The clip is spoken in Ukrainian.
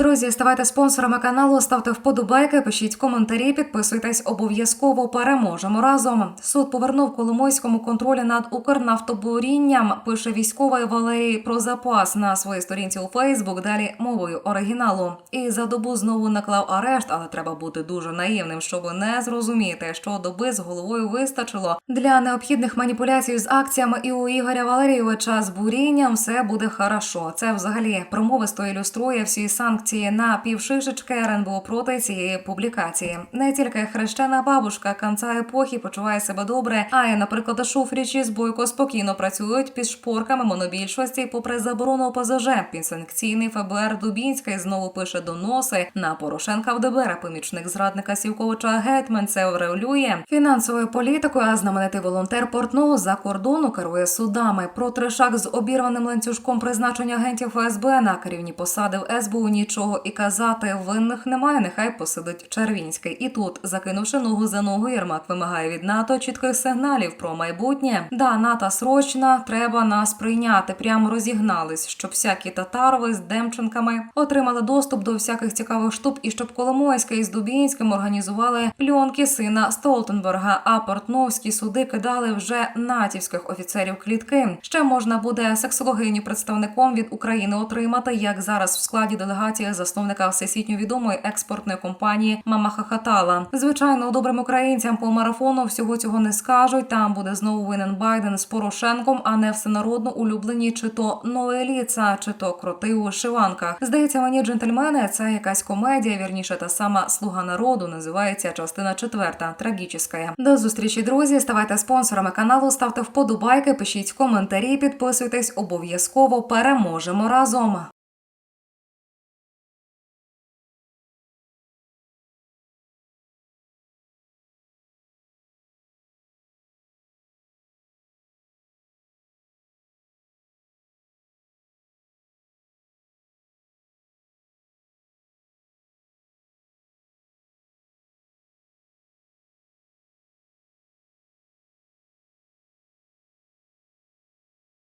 Друзі, ставайте спонсорами каналу, ставте вподобайки, пишіть коментарі, підписуйтесь обов'язково. Переможемо разом. Суд повернув Коломойському контролі над Укрнафтобурінням. Пише військовий Валерій про запас на своїй сторінці у Фейсбук. Далі мовою оригіналу. І за добу знову наклав арешт, але треба бути дуже наївним, щоб не зрозуміти, що доби з головою вистачило для необхідних маніпуляцій з акціями. І у Ігоря Валерійовича з бурінням все буде хорошо. Це взагалі промовисто ілюструє всі санкції на півшишечки РНБО проти цієї публікації. Не тільки хрещена бабушка конца епохи почуває себе добре, а й, наприклад, Шуфрічі з Бойко спокійно працюють під шпорками монобільшості, попри заборону ОПЗЖ. Підсанкційний ФБР Дубінський знову пише доноси на Порошенка в ДБР. Помічник зрадника Сівковича Гетьманцев регулює фінансовою політикою. А знаменитий волонтер Портнов за кордону керує судами. Про трешак з обірваним ланцюжком призначення агентів ФСБ на керівні посади в СБУ нічого і казати винних немає. Нехай посидить Червінський. І тут, закинувши ногу за ногу, Єрмак вимагає від НАТО чітких сигналів про майбутнє. Да, НАТО срочно треба нас прийняти. Прямо розігнались, щоб всякі татарови з Демченками отримали доступ до всяких цікавих штук, і щоб Коломойський з Дубінським організували пльонки сина Столтенберга. А портновські суди кидали вже натівських офіцерів клітки. Ще можна буде сексологиню представником від України отримати, як зараз в складі делегації засновника всесвітньо відомої експортної компанії Мама Хахатала. Звичайно, добрим українцям по марафону всього цього не скажуть. Там буде знову винен Байден з Порошенком, а не всенародно улюблені чи то Ноеліца, чи то кроти у вишиванках. Здається, мені джентльмени, це якась комедія. Вірніше, та сама слуга народу називається частина четверта. Трагічна. До зустрічі, друзі. Ставайте спонсорами каналу, ставте вподобайки, пишіть коментарі, підписуйтесь обов'язково. Переможемо разом.